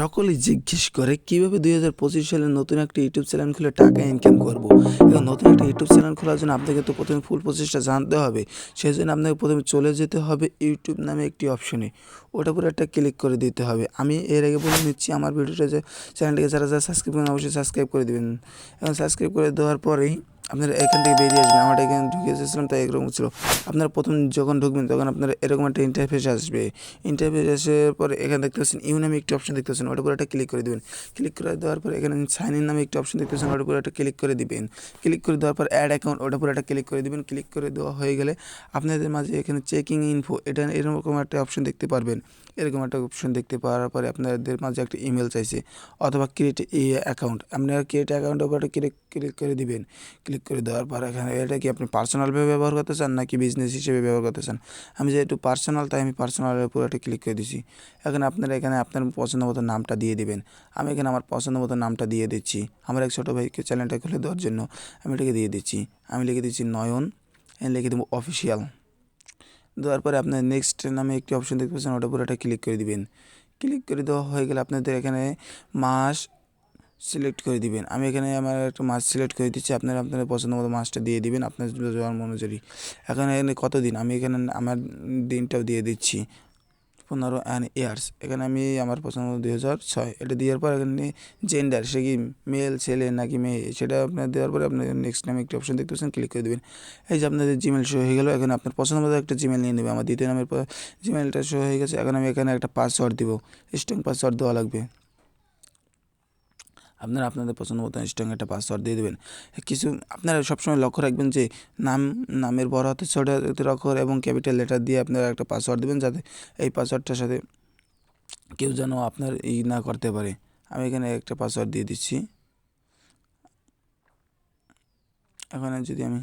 সকলেই জিজ্ঞেস করে, কীভাবে দুই হাজার পঁচিশ সালে নতুন একটা ইউটিউব চ্যানেল খুলে টাকা ইনকাম করব? এবং নতুন একটা ইউটিউব চ্যানেল খোলার জন্য আপনাকে তো প্রথমে ফুল প্রসেসটা জানতে হবে। সেই জন্য আপনাকে প্রথমে চলে যেতে হবে ইউটিউব নামে একটি অপশনে ওটা পুরো একটা ক্লিক করে দিতে হবে। আমি এর আগে বলে নিচ্ছি, আমার ভিডিওটা যে চ্যানেলটিকে যারা যারা সাবস্ক্রাইব করেন, অবশ্যই সাবস্ক্রাইব করে দেবেন। এবং সাবস্ক্রাইব করে দেওয়ার পরেই আপনারা এখান থেকে বেরিয়ে আসবেন। আমার এখানে ঢুকে এসেছিলাম, তাই এরকম ছিল। আপনারা প্রথম যখন ঢুকবেন, তখন আপনারা এরকম একটা ইন্টারফেস আসবে। ইন্টারফেস আসার পরে এখানে দেখতে পাচ্ছেন ইউ নামে একটি অপশন দেখতে পাচ্ছেন, ওটার উপরে একটা ক্লিক করে দেবেন। ক্লিক করে দেওয়ার পর এখানে সাইন ইন নামে একটি অপশন দেখতে পাচ্ছেন উপরে একটা ক্লিক করে দিবেন। ক্লিক করে দেওয়ার পর অ্যাড অ্যাকাউন্ট ওটার উপরে একটা ক্লিক করে দিবেন। ক্লিক করে দেওয়া হয়ে গেলে আপনাদের মাঝে এখানে চেকিং ইনফো এটা এরকম একটা অপশন দেখতে পারবেন। এরকম একটা অপশন দেখতে পাওয়ার পরে আপনাদের মাঝে একটা ইমেল চাইছে, অথবা ক্রিয়েট অ্যাকাউন্ট আপনারা ক্রিয়েট অ্যাকাউন্টের উপরে ক্লিক ক্লিক করে দিবেন। ক্লিক করে দেওয়ার পর এখানে এটা কি আপনি পার্সোনালভাবে ব্যবহার করতে চান নাকি বিজনেস হিসেবে ব্যবহার করতে চান? আমি যেহেতু পার্সোনাল তাই আমি পার্সোনালের উপর একটা ক্লিক করে দিচ্ছি এখন আপনারা এখানে আপনার পছন্দ মতো নামটা দিয়ে দিবেন। আমি এখানে আমার পছন্দ মতো নামটা দিয়ে দিচ্ছি। আমার এক ছোটো ভাইকে চ্যানেলটা খুলে দেওয়ার জন্য আমি এটাকে দিয়ে দিচ্ছি। আমি লিখে দিচ্ছি নয়ন লিখে দেবো অফিসিয়াল দেওয়ার পরে আপনার নেক্সট নামে একটি অপশন দেখতে পাচ্ছেন, ওটার উপরে একটা ক্লিক করে দিবেন। ক্লিক করে দেওয়া হয়ে গেলে আপনাদের এখানে মাস সিলেক্ট করে দিবেন। আমি এখানে আমার একটা মাছ সিলেক্ট করে দিচ্ছি। আপনারা, আপনাদের পছন্দ মতো মাছটা দিয়ে দিবেন আপনার জন্ম অনুযায়ী। এখন এখানে কত দিন? আমি এখানে আমার দিনটাও দিয়ে দিচ্ছি। পনেরো অ্যান্ড ইয়ার্স এখানে আমি আমার পছন্দ দুই হাজার ছয়। এটা দেওয়ার পর এখানে জেন্ডার সে কি মেল ছেলে নাকি মেয়ে? সেটা আপনার দেওয়ার পরে আপনার নেক্সট নামে একটি অপশন দেখতে পাচ্ছেন ক্লিক করে দেবেন। এই যে আপনাদের জিমেল শো হয়ে গেল। এখন আপনার পছন্দ মতো একটা জিমেল নিয়ে নেবে আমার দ্বিতীয় নামের পর জিমেলটা শো হয়ে গেছে। এখন আমি এখানে একটা পাসওয়ার্ড দিব। স্ট্রং পাসওয়ার্ড দেওয়া লাগবে। আপনারা আপনাদের পছন্দ মতো স্ট্রং একটা পাসওয়ার্ড দিয়ে দেবেন। কিছু আপনারা সবসময় লক্ষ্য রাখবেন যে, নাম, নামের বড় হাতে ছোট হাতের অক্ষর এবং ক্যাপিটাল লেটার দিয়ে আপনারা একটা পাসওয়ার্ড দেবেন যাতে এই পাসওয়ার্ডটার সাথে কেউ যেন আপনার ই না করতে পারে। আমি এখানে একটা পাসওয়ার্ড দিয়ে দিচ্ছি। এখানে যদি আমি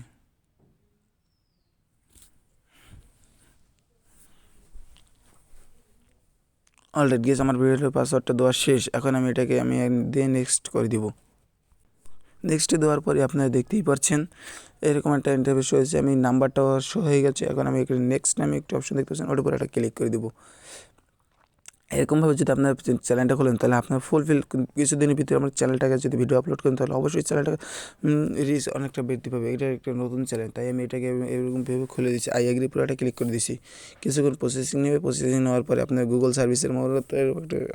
অলরেডি গেস আমার ভিডিওর পাসওয়ার্ডটা দেওয়া শেষ। এখন আমি এটাকে আমি দিয়ে নেক্সট করে দিব। নেক্সটে দেওয়ার পরে আপনারা দেখতেই পাচ্ছেন এরকম একটা ইন্টারভিউ হয়েছে আমি নাম্বারটা শো হয়ে গেছে। এখন আমি এখানে নেক্সট নামে একটু অপশন দেখতে পাচ্ছেন, ওটার উপর একটা ক্লিক করে দিব। এরকমভাবে যদি আপনার চ্যানেলটা খোলেন, তাহলে আপনার ফুলফিল কিছুদিনের ভিতরে আমার চ্যানেলটাকে যদি ভিডিও আপলোড করেন, তাহলে অবশ্যই চ্যানেলটা রিচ অনেকটা বৃদ্ধি পাবে। এটা একটা নতুন চ্যানেল, তাই আমি এটাকে এরকম ভেবে খুলে দিচ্ছি আই এগ্রি পুরো একটা ক্লিক করে দিচ্ছি কিছুক্ষণ প্রসেসিং নেবে প্রসেসিং নেওয়ার পরে আপনার গুগল সার্ভিসের মতো একটা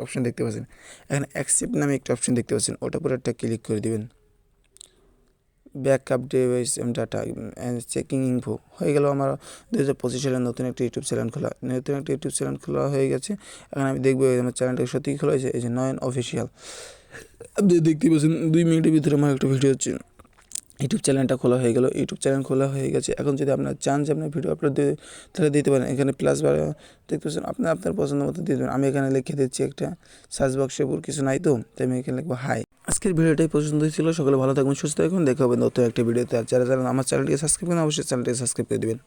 অপশন দেখতে পাচ্ছেন। এখানে অ্যাকসেপ্ট নামে একটা অপশন দেখতে পাচ্ছেন, ওটা পুরো একটা ক্লিক করে দেবেন। Backup device data and checking info হয়ে গেল আমার দু হাজার পঁচিশ সালে নতুন একটা ইউটিউব চ্যানেল খোলা। নতুন একটা ইউটিউব চ্যানেল খোলা হয়ে গেছে। এখন আমি দেখব আমার চ্যানেলটা সত্যিই খোলা হয়েছে, এই যে নয়ন অফিসিয়াল আপনি দেখতেই পাচ্ছেন, দুই মিনিটের ভিতরে আমার একটা ভিডিও হচ্ছে। ইউটিউব চ্যানেলটা খোলা হয়ে গেল, ইউটিউব চ্যানেল খোলা হয়ে গেছে। এখন যদি আপনার চান যে আপনার ভিডিও আপলোড দিতে তাহলে দিতে পারেন। এখানে প্লাস বা দেখতে পাচ্ছেন, আপনি আপনার পছন্দ মতো দিয়ে দেবেন। আমি এখানে লিখে দিচ্ছি একটা সার্চ বক্সে কিছু নাই তো, তাই আমি এখানে লিখব হাই আজকের ভিডিওটাই পছন্দ হয়েছিল সকলে ভালো থাকবেন, সুস্থ থাকবেন। দেখা হবে নতুন একটা ভিডিওতে। আর যারা যারা আমার চ্যানেলটিকে সাবস্ক্রাইব করেন অবশ্যই চ্যানেলটিকে সাবস্ক্রাইব করে দেবেন।